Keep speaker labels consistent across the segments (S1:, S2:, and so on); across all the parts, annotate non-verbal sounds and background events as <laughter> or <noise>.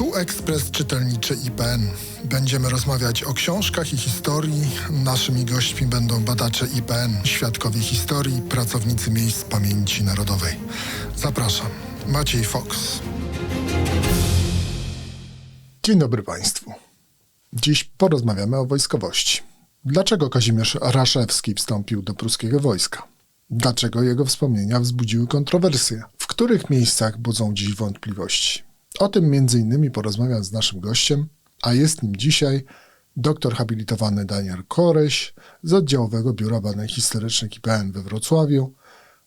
S1: Tu Ekspres Czytelniczy IPN. Będziemy rozmawiać o książkach i historii. Naszymi gośćmi będą badacze IPN, świadkowie historii, pracownicy miejsc pamięci narodowej. Zapraszam. Maciej Fox. Dzień dobry Państwu. Dziś porozmawiamy o wojskowości. Dlaczego Kazimierz Raszewski wstąpił do pruskiego wojska? Dlaczego jego wspomnienia wzbudziły kontrowersje? W których miejscach budzą dziś wątpliwości? O tym m.in. porozmawiam z naszym gościem, a jest nim dzisiaj doktor habilitowany Daniel Koreś z Oddziałowego Biura Badań Historycznych IPN we Wrocławiu,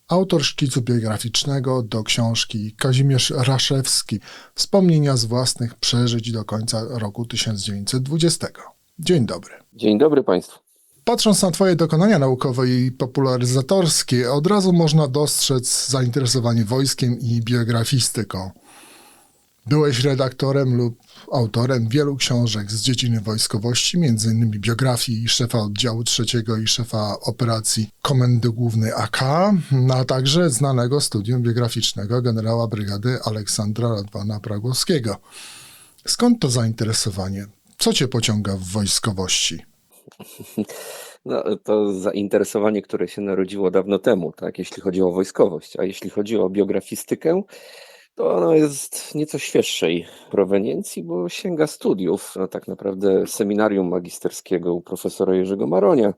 S1: autor szkicu biograficznego do książki Kazimierz Raszewski Wspomnienia z własnych przeżyć do końca roku 1920. Dzień dobry.
S2: Dzień dobry Państwu.
S1: Patrząc na Twoje dokonania naukowe i popularyzatorskie, od razu można dostrzec zainteresowanie wojskiem i biografistyką. Byłeś redaktorem lub autorem wielu książek z dziedziny wojskowości, m.in. biografii szefa oddziału trzeciego i szefa operacji Komendy Głównej AK, no a także znanego studium biograficznego generała brygady Aleksandra Radwana Pragłowskiego. Skąd to zainteresowanie? Co cię pociąga w wojskowości? <laughs>
S2: No, to zainteresowanie, które się narodziło dawno temu, tak, jeśli chodzi o wojskowość, a jeśli chodzi o biografistykę, to ono jest nieco świeższej proweniencji, bo sięga studiów, no, tak naprawdę seminarium magisterskiego u profesora Jerzego Maronia,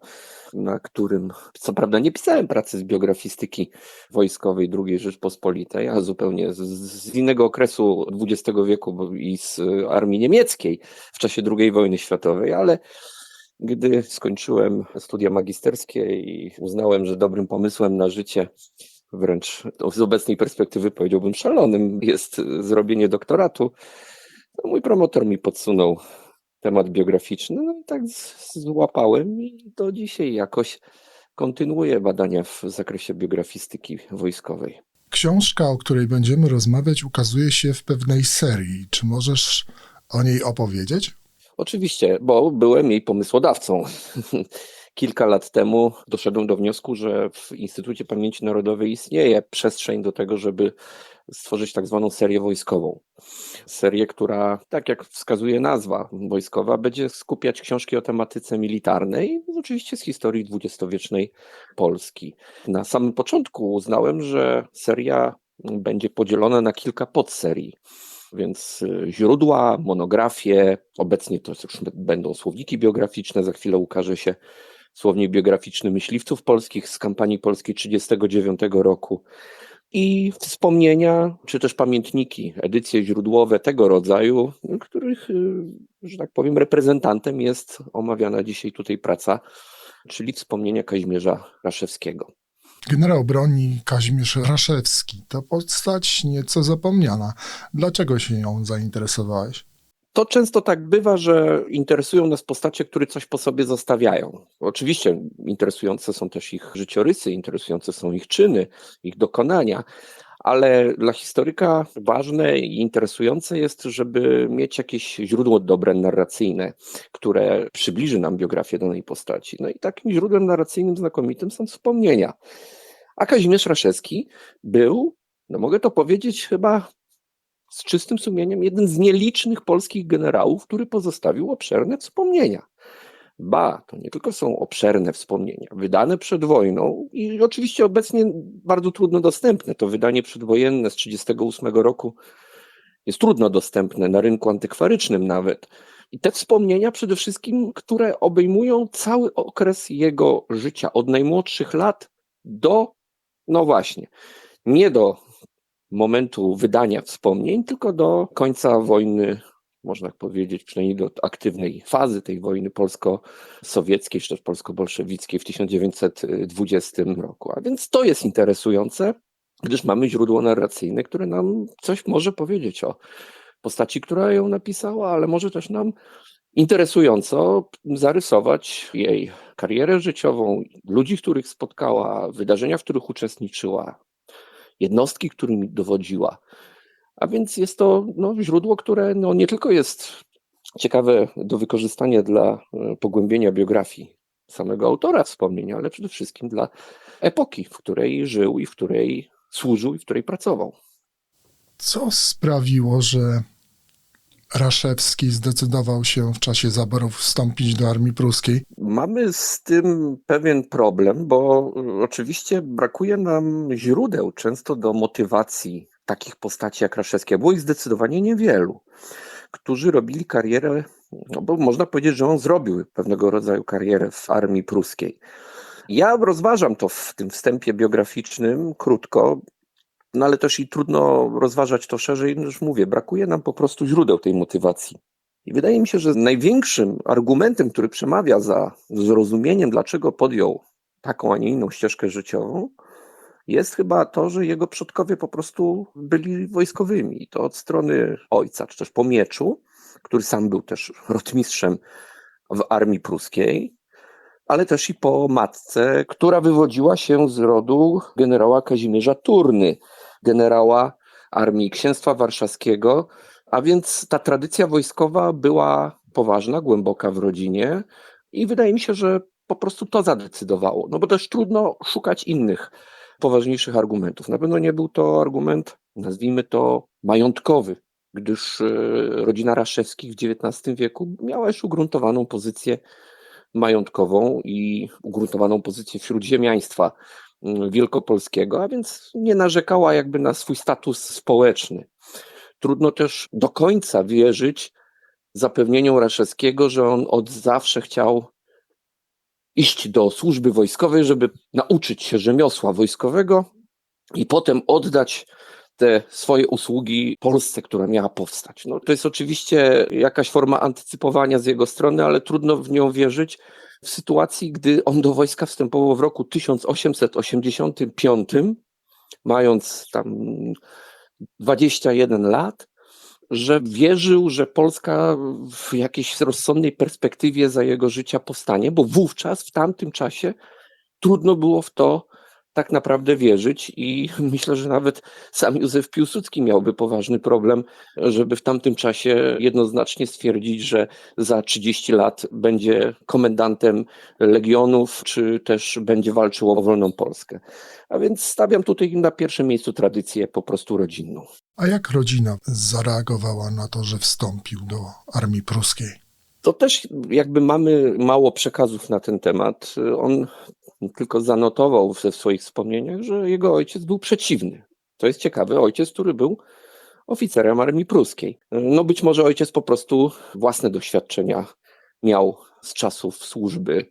S2: na którym co prawda nie pisałem pracy z biografistyki wojskowej II Rzeczpospolitej, a zupełnie z, z innego okresu XX wieku i z armii niemieckiej w czasie II wojny światowej, ale gdy skończyłem studia magisterskie i uznałem, że dobrym pomysłem na życie, wręcz z obecnej perspektywy powiedziałbym szalonym, jest zrobienie doktoratu, to mój promotor mi podsunął temat biograficzny, no i tak złapałem i do dzisiaj jakoś kontynuuję badania w zakresie biografistyki wojskowej.
S1: Książka, o której będziemy rozmawiać, ukazuje się w pewnej serii. Czy możesz o niej opowiedzieć?
S2: Oczywiście, bo byłem jej pomysłodawcą. <laughs> Kilka lat temu doszedłem do wniosku, że w Instytucie Pamięci Narodowej istnieje przestrzeń do tego, żeby stworzyć tak zwaną serię wojskową. Serię, która, tak jak wskazuje nazwa wojskowa, będzie skupiać książki o tematyce militarnej, oczywiście z historii dwudziestowiecznej Polski. Na samym początku uznałem, że seria będzie podzielona na kilka podserii więc y, źródła, monografie, obecnie to już będą słowniki biograficzne, za chwilę ukaże się słownik biograficzny myśliwców polskich z kampanii polskiej 1939 roku i wspomnienia, czy też pamiętniki, edycje źródłowe tego rodzaju, których, y, że tak powiem, reprezentantem jest omawiana dzisiaj tutaj praca, czyli wspomnienia Kazimierza Raszewskiego.
S1: Generał broni Kazimierz Raszewski to postać nieco zapomniana. Dlaczego się ją zainteresowałeś?
S2: To często tak bywa, że interesują nas postacie, które coś po sobie zostawiają. Oczywiście interesujące są też ich życiorysy, interesujące są ich czyny, ich dokonania, ale dla historyka ważne i interesujące jest, żeby mieć jakieś źródło dobre narracyjne, które przybliży nam biografię danej postaci. No i takim źródłem narracyjnym znakomitym są wspomnienia. A Kazimierz Raszewski był, no mogę to powiedzieć chyba z czystym sumieniem, jeden z nielicznych polskich generałów, który pozostawił obszerne wspomnienia. Ba, to nie tylko są obszerne wspomnienia, wydane przed wojną i oczywiście obecnie bardzo trudno dostępne. To wydanie przedwojenne z 1938 roku jest trudno dostępne na rynku antykwarycznym nawet. I te wspomnienia przede wszystkim, które obejmują cały okres jego życia, od najmłodszych lat do, no właśnie, nie do momentu wydania wspomnień, tylko do końca wojny można powiedzieć, przynajmniej do aktywnej fazy tej wojny polsko-sowieckiej, czy też polsko-bolszewickiej w 1920 roku. A więc to jest interesujące, gdyż mamy źródło narracyjne, które nam coś może powiedzieć o postaci, która ją napisała, ale może też nam interesująco zarysować jej karierę życiową, ludzi, których spotkała, wydarzenia, w których uczestniczyła, jednostki, którymi dowodziła. A więc jest to no, źródło, które no, nie tylko jest ciekawe do wykorzystania dla e, pogłębienia biografii samego autora wspomnienia, ale przede wszystkim dla epoki, w której żył i w której służył i w której pracował.
S1: Co sprawiło, że Raszewski zdecydował się w czasie zaborów wstąpić do armii pruskiej.
S2: Mamy z tym pewien problem, bo oczywiście brakuje nam źródeł często do motywacji takich postaci jak Raszewski. Było ich zdecydowanie niewielu, którzy robili karierę, no bo można powiedzieć, że on zrobił pewnego rodzaju karierę w armii pruskiej. Ja rozważam to w tym wstępie biograficznym krótko, no ale też i trudno rozważać to szerzej, no już mówię, brakuje nam po prostu źródeł tej motywacji. I wydaje mi się, że największym argumentem, który przemawia za zrozumieniem, dlaczego podjął taką, a nie inną ścieżkę życiową, jest chyba to, że jego przodkowie po prostu byli wojskowymi. I to od strony ojca, czy też po mieczu, który sam był też rotmistrzem w armii pruskiej, ale też i po matce, która wywodziła się z rodu generała Kazimierza Turny, generała armii księstwa warszawskiego, a więc ta tradycja wojskowa była poważna, głęboka w rodzinie i wydaje mi się, że po prostu to zadecydowało. No bo też trudno szukać innych, poważniejszych argumentów. Na pewno nie był to argument, nazwijmy to majątkowy, gdyż e, rodzina Raszewskich w XIX wieku miała już ugruntowaną pozycję majątkową i ugruntowaną pozycję wśród ziemiaństwa mm, wielkopolskiego, a więc nie narzekała jakby na swój status społeczny. Trudno też do końca wierzyć zapewnieniom Raszewskiego, że on od zawsze chciał iść do służby wojskowej, żeby nauczyć się rzemiosła wojskowego i potem oddać te swoje usługi Polsce, która miała powstać. No, to jest oczywiście jakaś forma antycypowania z jego strony, ale trudno w nią wierzyć w sytuacji, gdy on do wojska wstępował w roku 1885, mając tam 21 lat, że wierzył, że Polska w jakiejś rozsądnej perspektywie za jego życia powstanie, bo wówczas, w tamtym czasie, trudno było w to tak naprawdę wierzyć i <laughs> myślę, że nawet sam Józef Piłsudski miałby poważny problem, żeby w tamtym czasie jednoznacznie stwierdzić, że za 30 lat będzie komendantem legionów, czy też będzie walczył o wolną Polskę. A więc stawiam tutaj na pierwszym miejscu tradycję po prostu rodzinną.
S1: A jak rodzina zareagowała na to, że wstąpił do armii pruskiej?
S2: To też jakby mamy mało przekazów na ten temat. On tylko zanotował we swoich wspomnieniach, że jego ojciec był przeciwny. To jest ciekawe, ojciec, który był oficerem armii pruskiej. No być może ojciec po prostu własne doświadczenia miał z czasów służby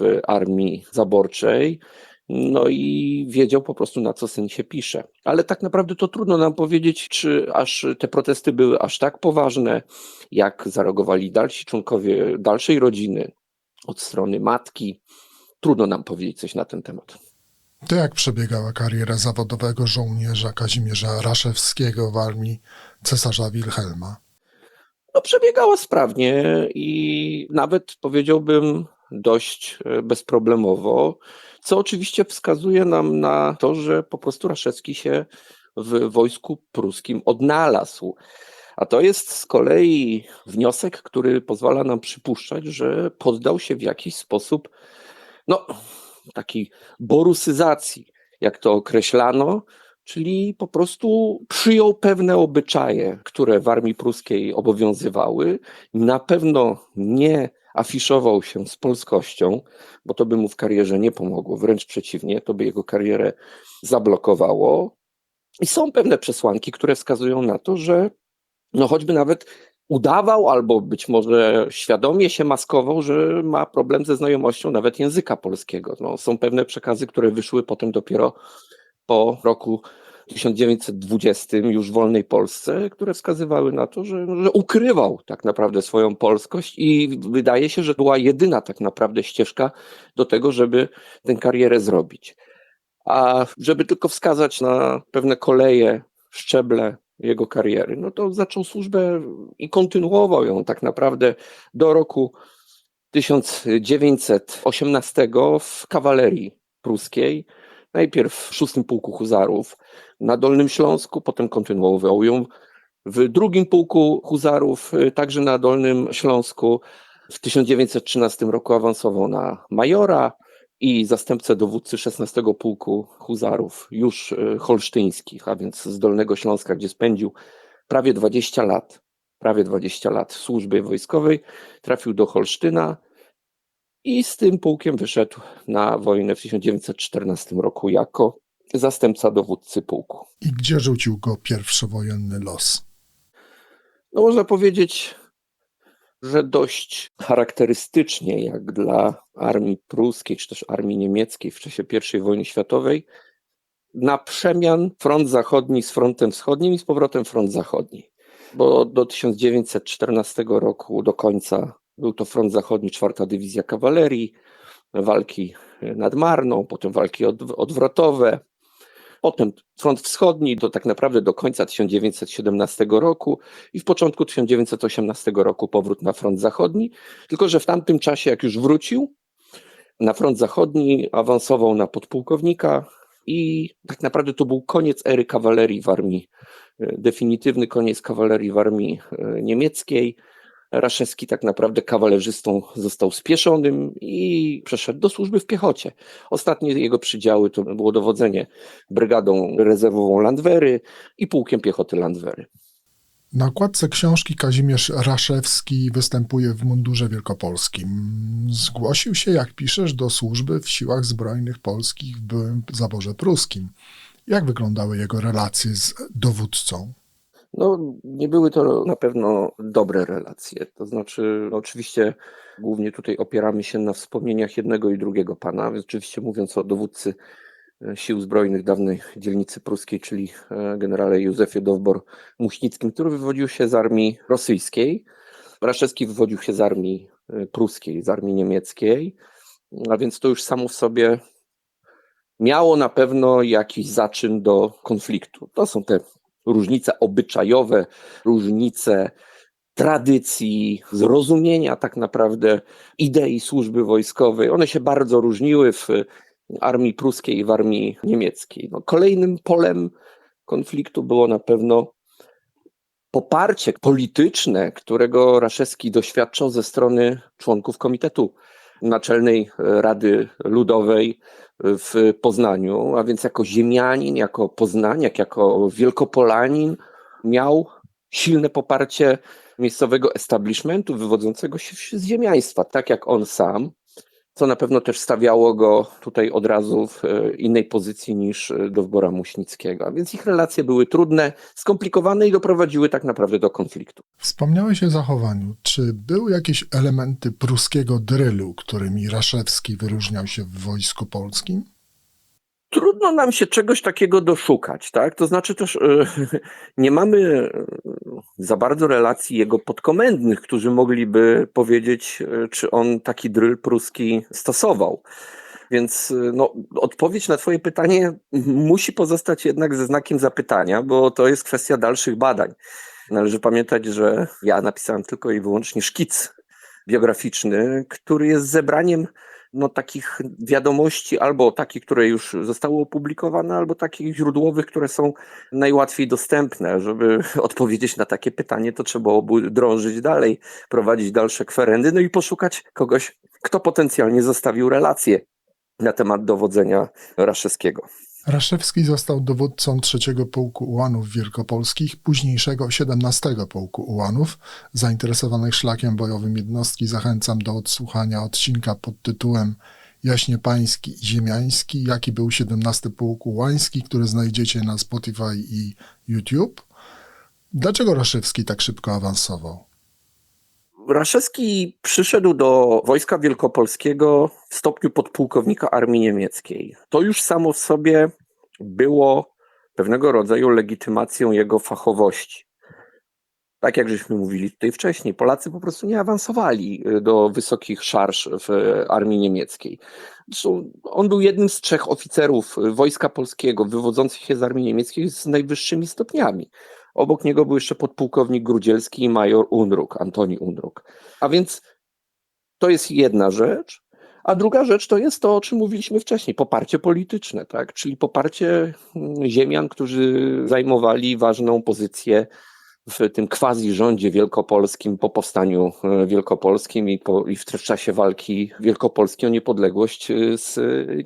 S2: w armii zaborczej, no i wiedział po prostu na co syn się pisze. Ale tak naprawdę to trudno nam powiedzieć, czy aż te protesty były aż tak poważne, jak zareagowali dalsi członkowie dalszej rodziny od strony matki. Trudno nam powiedzieć coś na ten temat.
S1: To jak przebiegała kariera zawodowego żołnierza Kazimierza Raszewskiego w armii cesarza Wilhelma?
S2: No, przebiegała sprawnie i nawet powiedziałbym dość e, bezproblemowo, co oczywiście wskazuje nam na to, że po prostu Raszewski się w wojsku pruskim odnalazł. A to jest z kolei wniosek, który pozwala nam przypuszczać, że poddał się w jakiś sposób, no, takiej borusyzacji, jak to określano, czyli po prostu przyjął pewne obyczaje, które w armii pruskiej obowiązywały. Na pewno nie afiszował się z polskością, bo to by mu w karierze nie pomogło, wręcz przeciwnie, to by jego karierę zablokowało. I są pewne przesłanki, które wskazują na to, że no choćby nawet udawał albo być może świadomie się maskował, że ma problem ze znajomością nawet języka polskiego. No, są pewne przekazy, które wyszły potem dopiero po roku 1920 już wolnej Polsce, które wskazywały na to, że, że ukrywał tak naprawdę swoją polskość i wydaje się, że była jedyna tak naprawdę ścieżka do tego, żeby tę karierę zrobić. A żeby tylko wskazać na pewne koleje, szczeble jego kariery, no to zaczął służbę i kontynuował ją tak naprawdę do roku 1918 w kawalerii pruskiej, najpierw w szóstym pułku huzarów na Dolnym Śląsku, potem kontynuował ją w drugim pułku huzarów, y, także na Dolnym Śląsku. W 1913 roku awansował na majora i zastępcę dowódcy 16 pułku huzarów, już y, holsztyńskich, a więc z Dolnego Śląska, gdzie spędził prawie 20 lat prawie 20 lat służby wojskowej, trafił do Holsztyna i z tym pułkiem wyszedł na wojnę w 1914 roku jako zastępca dowódcy pułku.
S1: I gdzie rzucił go pierwszowojenny los?
S2: No można powiedzieć, że dość charakterystycznie, jak dla armii pruskiej czy też armii niemieckiej w czasie I wojny światowej, na przemian front zachodni z frontem wschodnim i z powrotem front zachodni. Bo do 1914 roku, do końca, był to front zachodni, czwarta dywizja kawalerii, walki nad Marną, potem walki od, odwrotowe, Potem front wschodni to tak naprawdę do końca 1917 roku i w początku 1918 roku powrót na front zachodni. Tylko, że w tamtym czasie, jak już wrócił na front zachodni, awansował na podpułkownika i tak naprawdę to był koniec ery kawalerii w armii, definitywny koniec kawalerii w armii niemieckiej. Raszewski tak naprawdę kawalerzystą został spieszonym i przeszedł do służby w piechocie. Ostatnie jego przydziały to było dowodzenie brygadą rezerwową Landwery i pułkiem piechoty Landwery.
S1: Na okładce książki Kazimierz Raszewski występuje w mundurze wielkopolskim. Zgłosił się, jak piszesz, do służby w siłach zbrojnych polskich w byłym zaborze pruskim. Jak wyglądały jego relacje z dowódcą?
S2: No, nie były to na pewno dobre relacje. To znaczy, oczywiście, głównie tutaj opieramy się na wspomnieniach jednego i drugiego pana, więc oczywiście mówiąc o dowódcy sił zbrojnych dawnej dzielnicy pruskiej, czyli generale Józefie Dowbor-Muśnickim, który wywodził się z armii rosyjskiej. Raszewski wywodził się z armii pruskiej, z armii niemieckiej, a więc to już samo w sobie miało na pewno jakiś zaczyn do konfliktu. To są te różnice obyczajowe, różnice tradycji, zrozumienia tak naprawdę idei służby wojskowej. One się bardzo różniły w armii pruskiej i w armii niemieckiej. No, kolejnym polem konfliktu było na pewno poparcie polityczne, którego Raszewski doświadczał ze strony członków Komitetu Naczelnej Rady Ludowej w Poznaniu, a więc jako ziemianin, jako poznaniak, jako wielkopolanin miał silne poparcie miejscowego establishmentu wywodzącego się z ziemiaństwa, tak jak on sam, co na pewno też stawiało go tutaj od razu w innej pozycji niż Dowbora Muśnickiego. A więc ich relacje były trudne, skomplikowane i doprowadziły tak naprawdę do konfliktu.
S1: Wspomniałeś o zachowaniu. Czy były jakieś elementy pruskiego drylu, którymi Raszewski wyróżniał się w wojsku polskim?
S2: Trudno nam się czegoś takiego doszukać, tak? To znaczy też yy, <laughs> nie mamy za bardzo relacji jego podkomendnych, którzy mogliby powiedzieć, yy, czy on taki dryl pruski stosował. Więc no, odpowiedź na Twoje pytanie musi pozostać jednak ze znakiem zapytania, bo to jest kwestia dalszych badań. Należy pamiętać, że ja napisałem tylko i wyłącznie szkic biograficzny, który jest zebraniem no, takich wiadomości, albo takich, które już zostały opublikowane, albo takich źródłowych, które są najłatwiej dostępne. Żeby <laughs> odpowiedzieć na takie pytanie, to trzeba drążyć dalej, prowadzić dalsze kwerendy, no i poszukać kogoś, kto potencjalnie zostawił relacje na temat dowodzenia Raszewskiego.
S1: Raszewski został dowódcą trzeciego Pułku Ułanów Wielkopolskich, późniejszego 17 Pułku Ułanów. Zainteresowanych szlakiem bojowym jednostki zachęcam do odsłuchania odcinka pod tytułem Jaśnie Pański i Ziemiański, jaki był 17 Pułk Ułański, który znajdziecie na Spotify i YouTube. Dlaczego Raszewski tak szybko awansował?
S2: Raszewski przyszedł do Wojska Wielkopolskiego w stopniu podpułkownika armii niemieckiej. To już samo w sobie było pewnego rodzaju legitymacją jego fachowości. Tak jak żeśmy mówili tutaj wcześniej, Polacy po prostu nie awansowali do wysokich szarż w armii niemieckiej. Zresztą on był jednym z trzech oficerów Wojska Polskiego wywodzących się z armii niemieckiej z najwyższymi stopniami. Obok niego był jeszcze podpułkownik Grudzielski i major Unruk, Antoni Unruk. A więc to jest jedna rzecz. A druga rzecz to jest to, o czym mówiliśmy wcześniej, poparcie polityczne, tak? czyli poparcie ziemian, którzy zajmowali ważną pozycję w tym quasi rządzie wielkopolskim po powstaniu wielkopolskim i, po, i w czasie walki wielkopolskiej o niepodległość z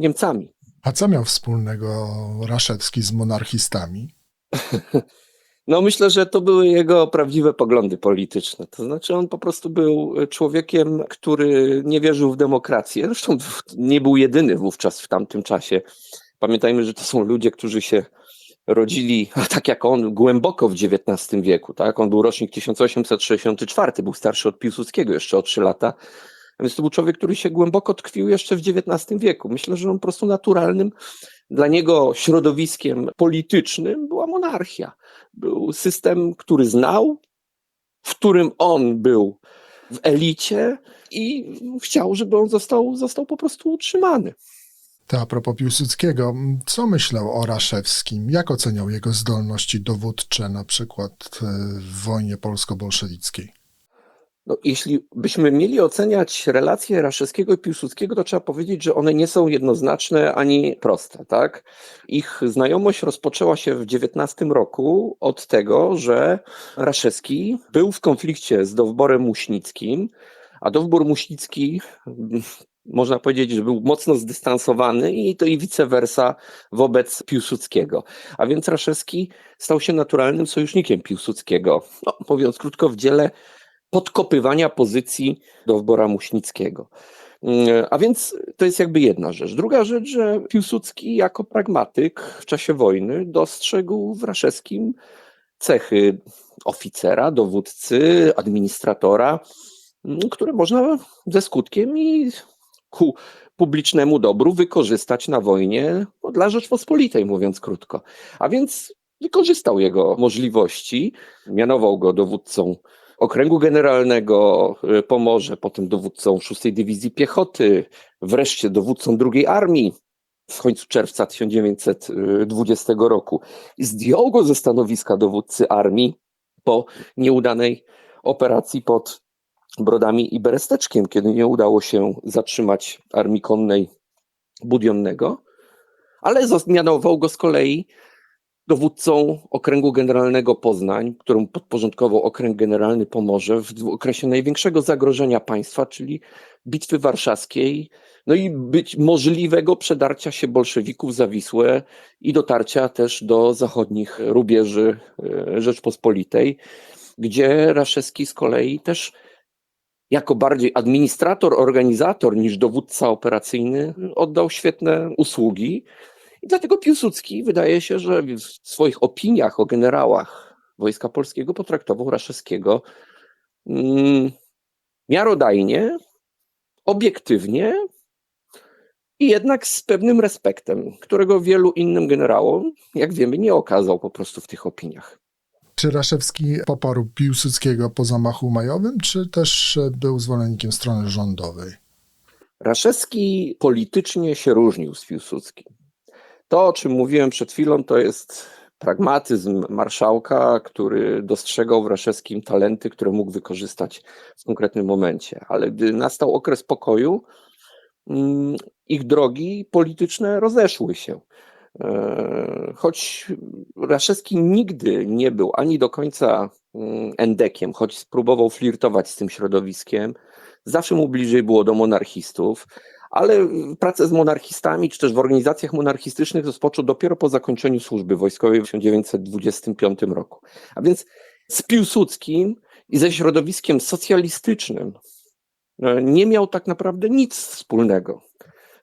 S2: Niemcami.
S1: A co miał wspólnego Raszewski z monarchistami? <laughs>
S2: No myślę, że to były jego prawdziwe poglądy polityczne. To znaczy on po prostu był człowiekiem, który nie wierzył w demokrację. Zresztą nie był jedyny wówczas w tamtym czasie. Pamiętajmy, że to są ludzie, którzy się rodzili, tak jak on, głęboko w XIX wieku. Tak? On był rocznik 1864, był starszy od Piłsudskiego jeszcze o trzy lata. Więc to był człowiek, który się głęboko tkwił jeszcze w XIX wieku. Myślę, że on po prostu naturalnym dla niego środowiskiem politycznym była monarchia. Był system, który znał, w którym on był w elicie i chciał, żeby on został, został po prostu utrzymany.
S1: To a propos Piłsudskiego, co myślał o Raszewskim? Jak oceniał jego zdolności dowódcze na przykład e, w wojnie polsko-bolszewickiej?
S2: No, jeśli byśmy mieli oceniać relacje Raszewskiego i Piłsudskiego, to trzeba powiedzieć, że one nie są jednoznaczne ani proste. Tak? Ich znajomość rozpoczęła się w XIX roku od tego, że Raszewski był w konflikcie z Dowborem Muśnickim, a Dowbor Muśnicki można powiedzieć, że był mocno zdystansowany i to i vice versa wobec Piłsudskiego. A więc Raszewski stał się naturalnym sojusznikiem Piłsudskiego. No, mówiąc krótko, w dziele podkopywania pozycji Dowbora Muśnickiego. A więc to jest jakby jedna rzecz. Druga rzecz, że Piłsudski jako pragmatyk w czasie wojny dostrzegł w Raszewskim cechy oficera, dowódcy, administratora, które można ze skutkiem i ku publicznemu dobru wykorzystać na wojnie no, dla Rzeczpospolitej, mówiąc krótko. A więc wykorzystał jego możliwości, mianował go dowódcą Okręgu Generalnego y, Pomorze, potem dowódcą 6 Dywizji Piechoty, wreszcie dowódcą II Armii w końcu czerwca 1920 roku. Zdjął go ze stanowiska dowódcy armii po nieudanej operacji pod Brodami i Beresteczkiem, kiedy nie udało się zatrzymać armii konnej Budionnego, ale mianował go z kolei dowódcą Okręgu Generalnego Poznań, któremu podporządkował Okręg Generalny Pomorze w okresie największego zagrożenia państwa, czyli Bitwy Warszawskiej, no i być możliwego przedarcia się bolszewików za Wisłę i dotarcia też do zachodnich rubieży e, Rzeczpospolitej, gdzie Raszewski z kolei też jako bardziej administrator, organizator niż dowódca operacyjny oddał świetne usługi. I dlatego Piłsudski wydaje się, że w swoich opiniach o generałach Wojska Polskiego potraktował Raszewskiego mm, miarodajnie, obiektywnie i jednak z pewnym respektem, którego wielu innym generałom, jak wiemy, nie okazał po prostu w tych opiniach.
S1: Czy Raszewski poparł Piłsudskiego po zamachu majowym, czy też był zwolennikiem strony rządowej?
S2: Raszewski politycznie się różnił z Piłsudskim. To, o czym mówiłem przed chwilą, to jest pragmatyzm marszałka, który dostrzegał w Raszewskim talenty, które mógł wykorzystać w konkretnym momencie. Ale gdy nastał okres pokoju, mm, ich drogi polityczne rozeszły się. E, choć Raszewski nigdy nie był ani do końca mm, endekiem, choć spróbował flirtować z tym środowiskiem, zawsze mu bliżej było do monarchistów, ale pracę z monarchistami, czy też w organizacjach monarchistycznych rozpoczął dopiero po zakończeniu służby wojskowej w 1925 roku. A więc z Piłsudskim i ze środowiskiem socjalistycznym e, nie miał tak naprawdę nic wspólnego.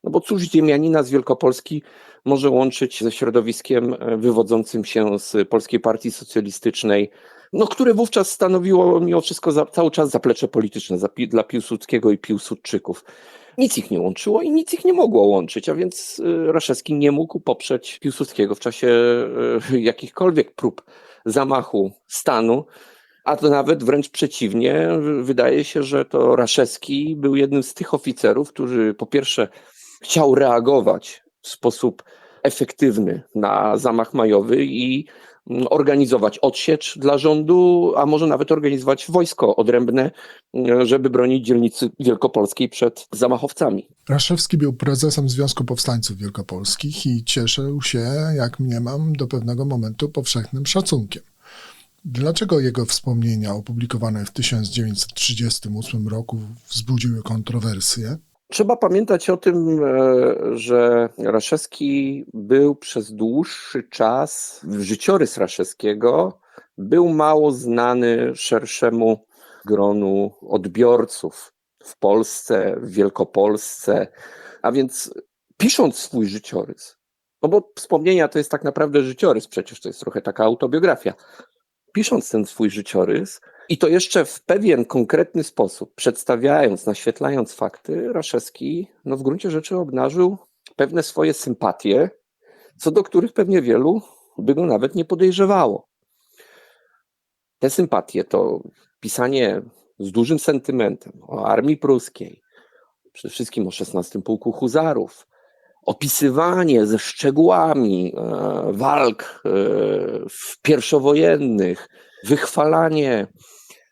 S2: No bo cóż ziemianina z Wielkopolski może łączyć ze środowiskiem e, wywodzącym się z Polskiej Partii Socjalistycznej, no, które wówczas stanowiło mimo wszystko za, cały czas zaplecze polityczne za, dla Piłsudskiego i Piłsudczyków. Nic ich nie łączyło i nic ich nie mogło łączyć, a więc e, Raszewski nie mógł poprzeć Piłsudskiego w czasie e, <laughs> jakichkolwiek prób zamachu stanu, a to nawet wręcz przeciwnie, wydaje się, że to Raszewski był jednym z tych oficerów, którzy po pierwsze chciał reagować w sposób efektywny na zamach majowy i organizować odsiecz dla rządu, a może nawet organizować wojsko odrębne, mm, żeby bronić dzielnicy wielkopolskiej przed zamachowcami.
S1: Raszewski był prezesem Związku Powstańców Wielkopolskich i cieszył się, jak mniemam, do pewnego momentu powszechnym szacunkiem. Dlaczego jego wspomnienia opublikowane w 1938 roku wzbudziły kontrowersje?
S2: Trzeba pamiętać o tym, e, że Raszewski był przez dłuższy czas, życiorys Raszewskiego był mało znany szerszemu gronu odbiorców w Polsce, w Wielkopolsce, a więc pisząc swój życiorys, no bo wspomnienia to jest tak naprawdę życiorys, przecież to jest trochę taka autobiografia. Pisząc ten swój życiorys i to jeszcze w pewien konkretny sposób, przedstawiając, naświetlając fakty, Raszewski no w gruncie rzeczy obnażył pewne swoje sympatie, co do których pewnie wielu by go nawet nie podejrzewało. Te sympatie to pisanie z dużym sentymentem o armii pruskiej, przede wszystkim o XVI Pułku Huzarów, opisywanie ze szczegółami e, walk e, pierwszowojennych, wychwalanie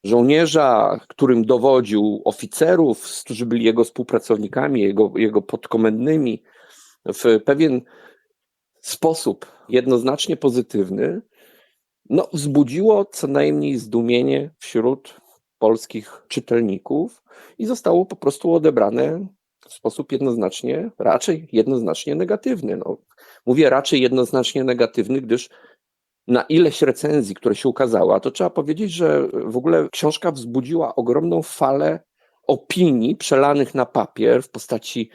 S2: żołnierza, którym dowodził oficerów, którzy byli jego współpracownikami, jego, jego podkomendnymi, w pewien sposób jednoznacznie pozytywny, no, wzbudziło co najmniej zdumienie wśród polskich czytelników i zostało po prostu odebrane w sposób jednoznacznie, raczej jednoznacznie negatywny. No, mówię raczej jednoznacznie negatywny, gdyż na ileś recenzji, które się ukazała, to trzeba powiedzieć, że w ogóle książka wzbudziła ogromną falę opinii przelanych na papier w postaci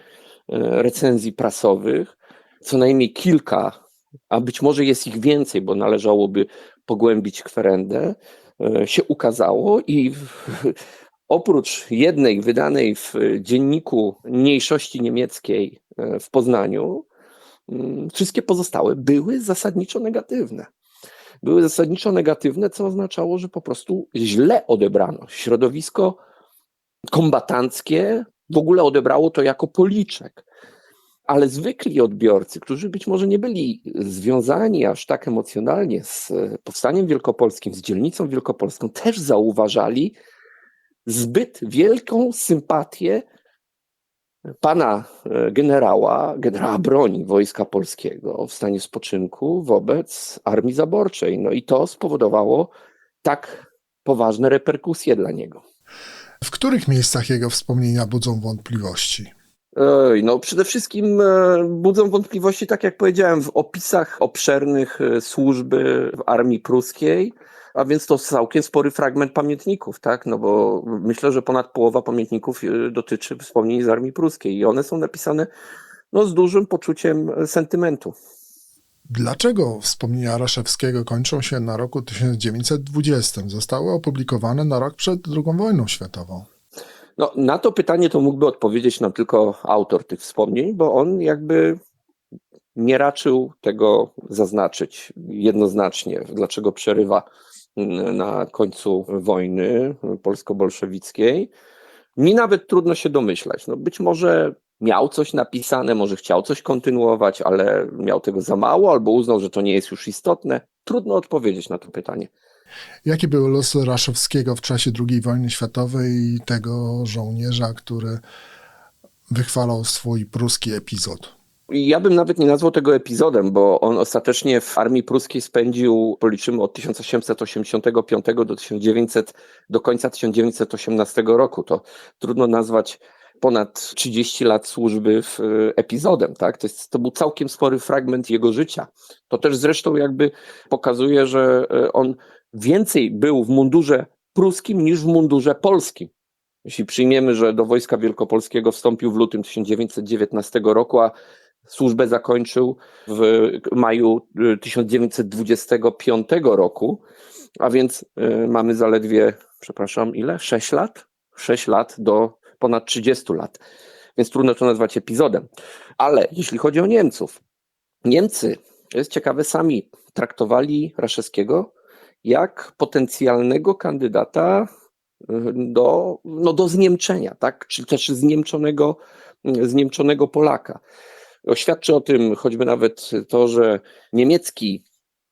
S2: e, recenzji prasowych, co najmniej kilka, a być może jest ich więcej, bo należałoby pogłębić kwerendę, e, się ukazało i <laughs> oprócz jednej wydanej w dzienniku mniejszości niemieckiej e, w Poznaniu, mm, wszystkie pozostałe były zasadniczo negatywne. Były zasadniczo negatywne, co oznaczało, że po prostu źle odebrano. Środowisko kombatanckie w ogóle odebrało to jako policzek ale zwykli odbiorcy, którzy być może nie byli związani aż tak emocjonalnie z powstaniem wielkopolskim, z dzielnicą wielkopolską, też zauważali zbyt wielką sympatię pana e, generała, generała broni Wojska Polskiego w stanie spoczynku wobec armii zaborczej. No i to spowodowało tak poważne reperkusje dla niego.
S1: W których miejscach jego wspomnienia budzą wątpliwości?
S2: Oj, no przede wszystkim e, budzą wątpliwości, tak jak powiedziałem, w opisach obszernych e, służby w armii pruskiej, a więc to całkiem spory fragment pamiętników, tak? No bo myślę, że ponad połowa pamiętników e, dotyczy wspomnień z armii pruskiej i one są napisane no, z dużym poczuciem sentymentu.
S1: Dlaczego wspomnienia Raszewskiego kończą się na roku 1920? Zostały opublikowane na rok przed II wojną światową.
S2: No, na to pytanie to mógłby odpowiedzieć nam tylko autor tych wspomnień, bo on jakby nie raczył tego zaznaczyć jednoznacznie, dlaczego przerywa na końcu wojny polsko-bolszewickiej. Mi nawet trudno się domyślać. No być może miał coś napisane, może chciał coś kontynuować, ale miał tego za mało, albo uznał, że to nie jest już istotne. Trudno odpowiedzieć na to pytanie.
S1: Jaki był los Raszewskiego w czasie II wojny światowej i tego żołnierza, który wychwalał swój pruski epizod?
S2: Ja bym nawet nie nazwał tego epizodem, bo on ostatecznie w armii pruskiej spędził, policzymy od 1885 do 1900, do końca 1918 roku. To trudno nazwać ponad 30 lat służby w epizodem, tak? To, jest, to był całkiem spory fragment jego życia. To też zresztą jakby pokazuje, że e, on więcej był w mundurze pruskim niż w mundurze polskim. Jeśli przyjmiemy, że do Wojska Wielkopolskiego wstąpił w lutym 1919 roku, a służbę zakończył w maju 1925 roku, a więc y, mamy zaledwie, przepraszam, ile? 6 lat? 6 lat do ponad 30 lat. Więc trudno to nazwać epizodem. Ale jeśli chodzi o Niemców, Niemcy, to jest ciekawe, sami traktowali Raszewskiego jak potencjalnego kandydata y, do, no do zniemczenia, tak? czy też zniemczonego, zniemczonego Polaka. Oświadczy o tym choćby nawet to, że niemiecki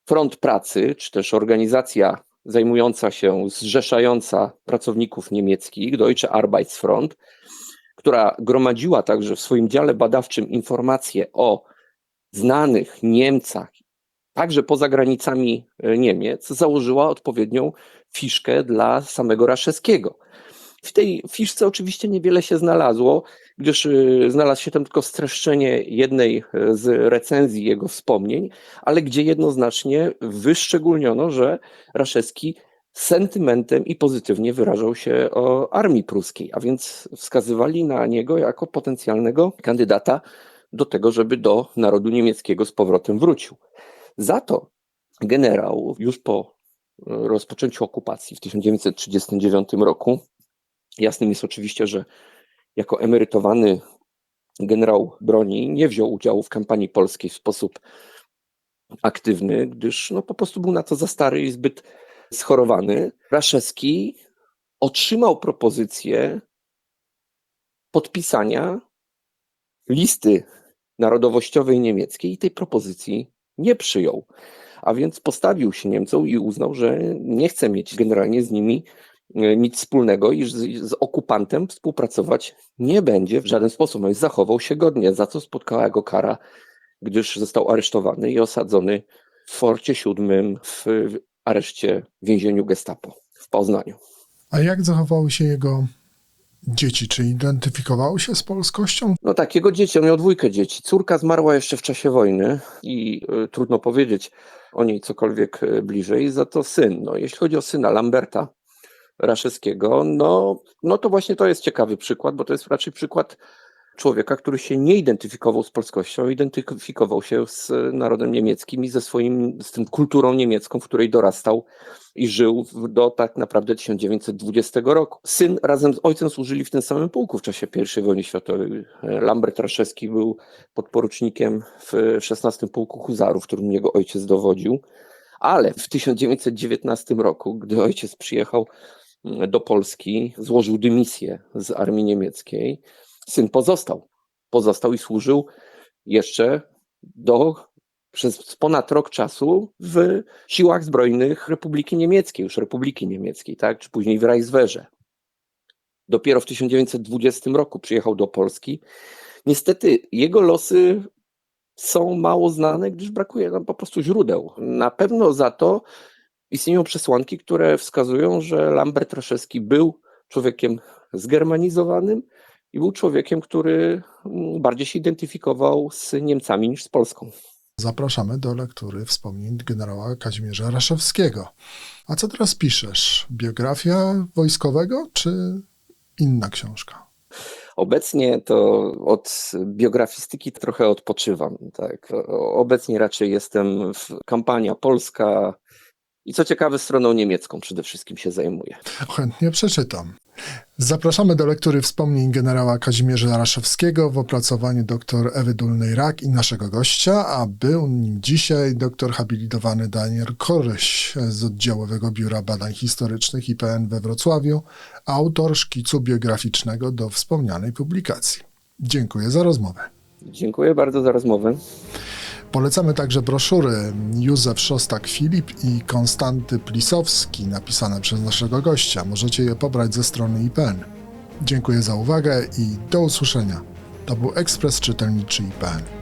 S2: front pracy, czy też organizacja zajmująca się, zrzeszająca pracowników niemieckich, Deutsche Arbeitsfront, która gromadziła także w swoim dziale badawczym informacje o znanych Niemcach także poza granicami e, Niemiec, założyła odpowiednią fiszkę dla samego Raszewskiego. W tej fiszce oczywiście niewiele się znalazło, gdyż y, znalazł się tam tylko streszczenie jednej y, z recenzji jego wspomnień, ale gdzie jednoznacznie wyszczególniono, że Raszewski sentymentem i pozytywnie wyrażał się o armii pruskiej, a więc wskazywali na niego jako potencjalnego kandydata do tego, żeby do narodu niemieckiego z powrotem wrócił. Za to generał już po e, rozpoczęciu okupacji w 1939 roku, jasnym jest oczywiście, że jako emerytowany generał broni nie wziął udziału w kampanii polskiej w sposób aktywny, gdyż no, po prostu był na to za stary i zbyt schorowany. Raszewski otrzymał propozycję podpisania listy narodowościowej niemieckiej i tej propozycji nie przyjął. A więc postawił się Niemcom i uznał, że nie chce mieć generalnie z nimi nic wspólnego i z, z okupantem współpracować nie będzie w żaden sposób. No i zachował się godnie, za co spotkała go kara, gdyż został aresztowany i osadzony w Forcie Siódmym w areszcie w więzieniu Gestapo w Poznaniu.
S1: A jak zachowały się jego dzieci? Czy identyfikowały się z polskością?
S2: No tak, jego dzieci, on miał dwójkę dzieci. Córka zmarła jeszcze w czasie wojny i y, trudno powiedzieć o niej cokolwiek y, bliżej, za to syn. No, jeśli chodzi o syna Lamberta Raszewskiego, no, no to właśnie to jest ciekawy przykład, bo to jest raczej przykład człowieka, który się nie identyfikował z polskością, identyfikował się z narodem niemieckim i ze swoim, z tym kulturą niemiecką, w której dorastał i żył do tak naprawdę 1920 roku. Syn razem z ojcem służyli w tym samym pułku w czasie I wojny światowej. Lambert Raszewski był podporucznikiem w 16 pułku huzarów, którym jego ojciec dowodził. Ale w 1919 roku, gdy ojciec przyjechał do Polski, złożył dymisję z armii niemieckiej, syn pozostał. Pozostał i służył jeszcze do, przez ponad rok czasu w siłach zbrojnych Republiki Niemieckiej, już Republiki Niemieckiej, tak, czy później w Reichswehrze. Dopiero w 1920 roku przyjechał do Polski. Niestety jego losy są mało znane, gdyż brakuje nam po prostu źródeł. Na pewno za to istnieją przesłanki, które wskazują, że Lambert Raszewski był człowiekiem zgermanizowanym i był człowiekiem, który mm, bardziej się identyfikował z Niemcami niż z Polską.
S1: Zapraszamy do lektury wspomnień generała Kazimierza Raszewskiego. A co teraz piszesz? Biografia wojskowego czy inna książka?
S2: Obecnie to od biografistyki trochę odpoczywam. Tak. Obecnie raczej jestem w kampania polska i co ciekawe, stroną niemiecką przede wszystkim się zajmuję.
S1: Chętnie przeczytam. Zapraszamy do lektury wspomnień generała Kazimierza Raszewskiego w opracowaniu dr Ewy Dulnej-Rak i naszego gościa, a był nim dzisiaj doktor habilitowany Daniel Koryś z Oddziałowego Biura Badań Historycznych IPN we Wrocławiu, autor szkicu biograficznego do wspomnianej publikacji. Dziękuję za rozmowę.
S2: Dziękuję bardzo za rozmowę.
S1: Polecamy także broszury Józef Szostak-Filip i Konstanty Plisowski, napisane przez naszego gościa. Możecie je pobrać ze strony IPN. Dziękuję za uwagę i do usłyszenia. To był Ekspres Czytelniczy IPN.